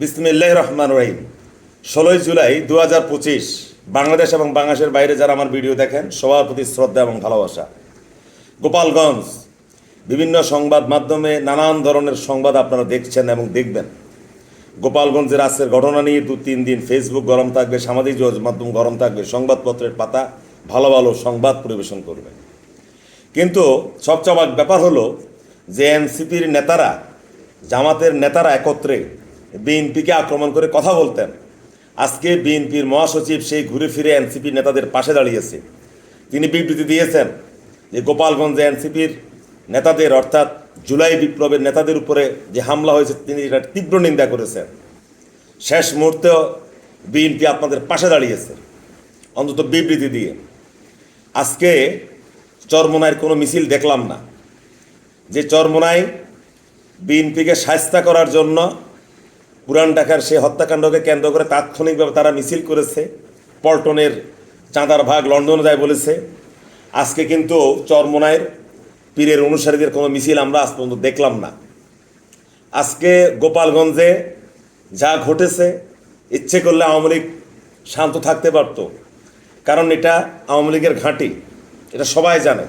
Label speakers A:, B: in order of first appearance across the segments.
A: বিসমিল্লাহ রহমান রহিম। ষোলোই জুলাই দু হাজার পঁচিশ, বাংলাদেশ এবং বাংলাদেশের বাইরে যারা আমার ভিডিও দেখেন, সবার প্রতি শ্রদ্ধা এবং ভালোবাসা। গোপালগঞ্জ, বিভিন্ন সংবাদ মাধ্যমে নানান ধরনের সংবাদ আপনারা দেখছেন এবং দেখবেন। গোপালগঞ্জের আজকের ঘটনা নিয়ে দু তিন দিন ফেসবুক গরম থাকবে, সামাজিক যোগাযোগ মাধ্যম গরম থাকবে, সংবাদপত্রের পাতা ভালো ভালো সংবাদ পরিবেশন করবে। কিন্তু সবচেয়ে ব্যাপার হলো যে এনসিপির নেতারা, জামাতের নেতারা একত্রে বিএনপিকে আক্রমণ করে কথা বলতেন। আজকে বিএনপির মহাসচিব সেই ঘুরে ফিরে এনসিপির নেতাদের পাশে দাঁড়িয়েছে। তিনি বিবৃতি দিয়েছেন যে গোপালগঞ্জে এনসিপির নেতাদের অর্থাৎ জুলাই বিপ্লবের নেতাদের উপরে যে হামলা হয়েছে, তিনি এটা তীব্র নিন্দা করেছেন। শেষ মুহূর্তেও বিএনপি আপনাদের পাশে দাঁড়িয়েছে, অন্তত বিবৃতি দিয়ে। আজকে চরমোনাইয়ের কোনো মিছিল দেখলাম না। যে চরমোনাই বিএনপিকে সাহস্তা করার জন্য পুরান ঢাকার সেই হত্যাকাণ্ডকে কেন্দ্র করে তাৎক্ষণিকভাবে তারা মিছিল করেছে। পল্টনের চাঁদার ভাগ লন্ডনে যায় বলেছে। আজকে কিন্তু চরমোনাইয়ের পীরের অনুসারীদের কোনো মিছিল আমরা আজ পর্যন্ত দেখলাম না। আজকে গোপালগঞ্জে যা ঘটেছে, ইচ্ছে করলে আওয়ামী লীগ শান্ত থাকতে পারতো। কারণ এটা আওয়ামী লীগের ঘাঁটি, এটা সবাই জানে।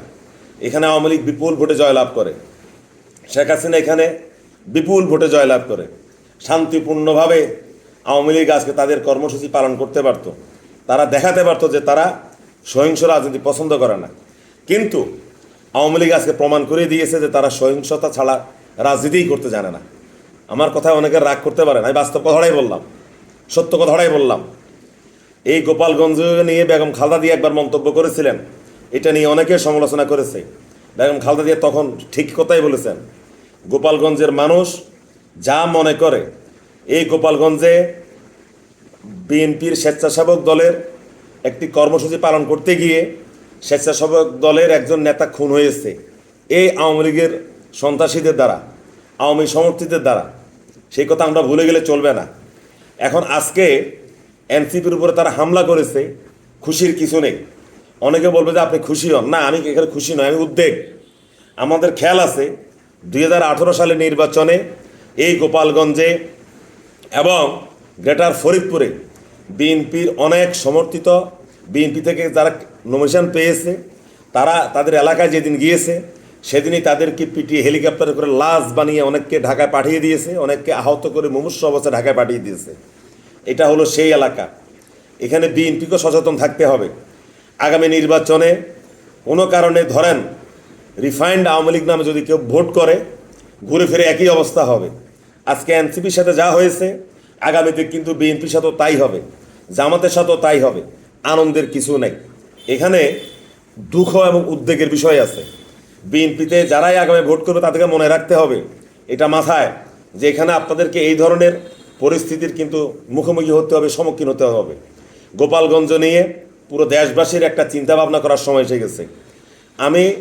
A: এখানে আওয়ামী লীগ বিপুল ভোটে জয়লাভ করে। শেখ হাসিনা এখানে বিপুল ভোটে জয়লাভ করে। শান্তিপূর্ণভাবে আওয়ামী লীগ আজকে তাদের কর্মসূচি পালন করতে পারত। তারা দেখাতে পারতো যে তারা সহিংস রাজনীতি পছন্দ করে না। কিন্তু আওয়ামী লীগ আজকে প্রমাণ করে দিয়েছে যে তারা সহিংসতা ছাড়া রাজনীতিই করতে জানে না। আমার কথায় অনেকে রাগ করতে পারে না। বাস্তব কথাটাই বললাম। সত্য কথাটাই বললাম। এই গোপালগঞ্জ নিয়ে বেগম খালদা দিয়ে একবার মন্তব্য করেছিলেন। এটা নিয়ে অনেকে সমালোচনা করেছে। বেগম খালদা দিয়ে তখন ঠিক কথাই বলেছেন। গোপালগঞ্জের মানুষ যা মনে করে। এই গোপালগঞ্জে বিএনপির স্বেচ্ছাসেবক দলের একটি কর্মসূচি পালন করতে গিয়ে স্বেচ্ছাসেবক দলের একজন নেতা খুন হয়েছে। এই আওয়ামী লীগের সন্ত্রাসীদের দ্বারা, আওয়ামী সমর্থিতের দ্বারা। সেই কথা আমরা ভুলে গেলে চলবে না। এখন আজকে এনসিপির উপরে তারা হামলা করেছে, খুশির কিছু নেই। অনেকে বলবে যে আপনি খুশি হন। না, আমি এখানে খুশি নয় আমি উদ্বেগ। আমাদের খেয়াল আছে, দুই সালে নির্বাচনে এই গোপালগঞ্জে এবং গ্রেটার ফরিদপুরে বিএনপির অনেক সমর্থিত, বিএনপি থেকে যারা নমিনেশন পেয়েছে, তারা তাদের এলাকায় যেদিন গিয়েছে, সেদিনই তাদেরকে পিটিয়ে হেলিকপ্টারে করে লাশ বানিয়ে অনেককে ঢাকায় পাঠিয়ে দিয়েছে, অনেককে আহত করে মুমূর্ষ অবস্থায় ঢাকায় পাঠিয়ে দিয়েছে। এটা হলো সেই এলাকা। এখানে বিএনপিকেও সচেতন থাকতে হবে। আগামী নির্বাচনে কোনো কারণে ধরেন রিফাইন্ড আওয়ামী লীগ নামে যদি কেউ ভোট করে ঘুরে ফিরে একই অবস্থা হবে। আজকে এনসিপির সাথে যা হয়েছে, আগামীতে কিন্তু বিএনপির সাথেও তাই হবে। জামাতের সাথেও তাই হবে। আনন্দের কিছু নেই। এখানে দুঃখ এবং উদ্বেগের বিষয় আছে। বিএনপিতে যারাই আগামী ভোট করবে, তাদেরকে মনে রাখতে হবে। এটা মাথায় যে এখানে আপনাদেরকে এই ধরনের পরিস্থিতির কিন্তু মুখোমুখি হতে হবে, সম্মুখীন হতে হবে। গোপালগঞ্জ নিয়ে পুরো দেশবাসীর একটা চিন্তা ভাবনা করার সময় এসে গেছে। আমি,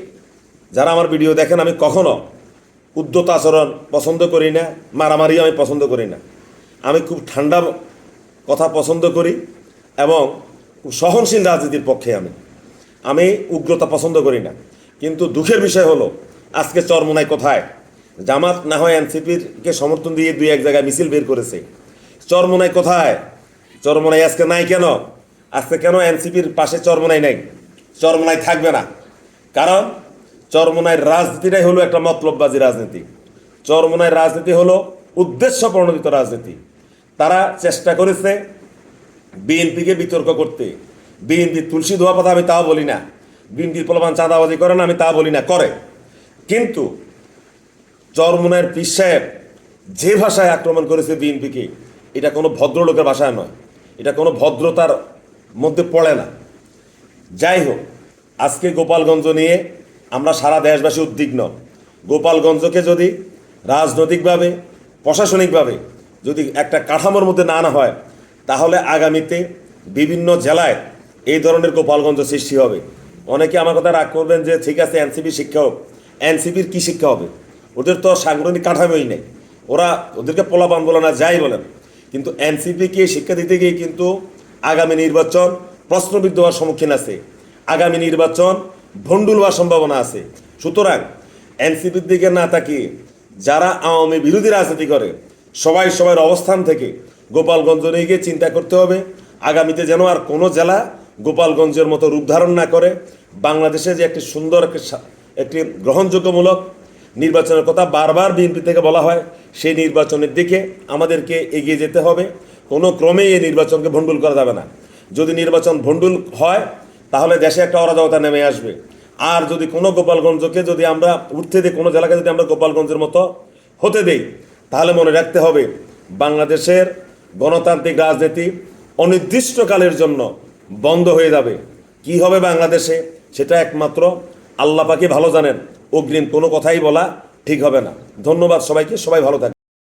A: যারা আমার ভিডিও দেখেন, আমি কখনো উদ্যত আচরণ পছন্দ করি না, মারামারিও আমি পছন্দ করি না। আমি খুব ঠান্ডা কথা পছন্দ করি এবং সহনশীল রাজনীতির পক্ষে আমি। আমি উগ্রতা পছন্দ করি না। কিন্তু দুঃখের বিষয় হলো, আজকে চরমোনাই কোথায়? জামাত না হয় এনসিপির কে সমর্থন দিয়ে দুই এক জায়গায় মিছিল বের করেছে। চরমোনাই কোথায়? চরমোনাই আজকে নাই কেন? আজকে কেন এনসিপির পাশে চরমোনাই নাই? চরমোনাই থাকবে না। কারণ চরমোনাইয়ের রাজনীতিটাই হলো একটা মতলববাজি রাজনীতি। চরমোনাইয়ের রাজনীতি হলো উদ্দেশ্য প্রণোদিত রাজনীতি। তারা চেষ্টা করেছে বিএনপিকে বিতর্ক করতে। বিএনপি তুলসী ধোয়া কথা আমি তাও বলি না। বিএনপির প্রলোভন চাঁদাবাজি করে না, আমি তা বলি না, করে। কিন্তু চরমোনাইয়ের পীর সাহেব যে ভাষায় আক্রমণ করেছে বিএনপিকে, এটা কোনো ভদ্রলোকের ভাষায় নয়। এটা কোনো ভদ্রতার মধ্যে পড়ে না। যাই হোক, আজকে গোপালগঞ্জ নিয়ে আমরা সারা দেশবাসী উদ্বিগ্ন। গোপালগঞ্জকে যদি রাজনৈতিকভাবে, প্রশাসনিকভাবে যদি একটা কাঠামোর মধ্যে না আনা হয়, তাহলে আগামীতে বিভিন্ন জেলায় এই ধরনের গোপালগঞ্জ সৃষ্টি হবে। অনেকে আমার কথা রাগ করবেন যে, ঠিক আছে এনসিপি শিক্ষা হোক। এনসিপির কী শিক্ষা হবে? ওদের তো সাংগঠনিক কাঠামোই নেই। ওরা ওদেরকে পোলাপান বলে না, যাই বলেন। কিন্তু এনসিপিকে শিক্ষা দিতে গিয়ে কিন্তু আগামী নির্বাচন প্রশ্নবিদ্ধ হওয়ার সম্মুখীন আছে। আগামী নির্বাচন ভণ্ডুল হওয়ার সম্ভাবনা আছে। সুতরাং এনসিপির দিকে না তাকিয়ে যারা আওয়ামী বিরোধী রাজনীতি করে, সবাই সবার অবস্থান থেকে গোপালগঞ্জ নিয়ে গিয়ে চিন্তা করতে হবে। আগামীতে যেন আর কোনো জেলা গোপালগঞ্জের মতো রূপ ধারণ না করে। বাংলাদেশে যে একটি সুন্দর একটি একটি গ্রহণযোগ্যমূলক নির্বাচনের কথা বারবার বিএনপি থেকে বলা হয়, সেই নির্বাচনের দিকে আমাদেরকে এগিয়ে যেতে হবে। কোনো ক্রমেই এই নির্বাচনকে ভণ্ডুল করা যাবে না। যদি নির্বাচন ভণ্ডুল হয় তাহলে দেশে একটা অরাজকতা নেমে আসবে। আর যদি কোনো গোপালগঞ্জকে যদি আমরা উঠতে দিই, কোনো জেলাকে যদি আমরা গোপালগঞ্জের মতো হতে দেই, তাহলে মনে রাখতে হবে বাংলাদেশের গণতান্ত্রিক রাজনীতি অনির্দিষ্টকালের জন্য বন্ধ হয়ে যাবে। কি হবে বাংলাদেশে? সেটা একমাত্র আল্লাহ পাকি ভালো জানেন। অগ্রিম কোনো কথাই বলা ঠিক হবে না। ধন্যবাদ সবাইকে, সবাই ভালো থাকবে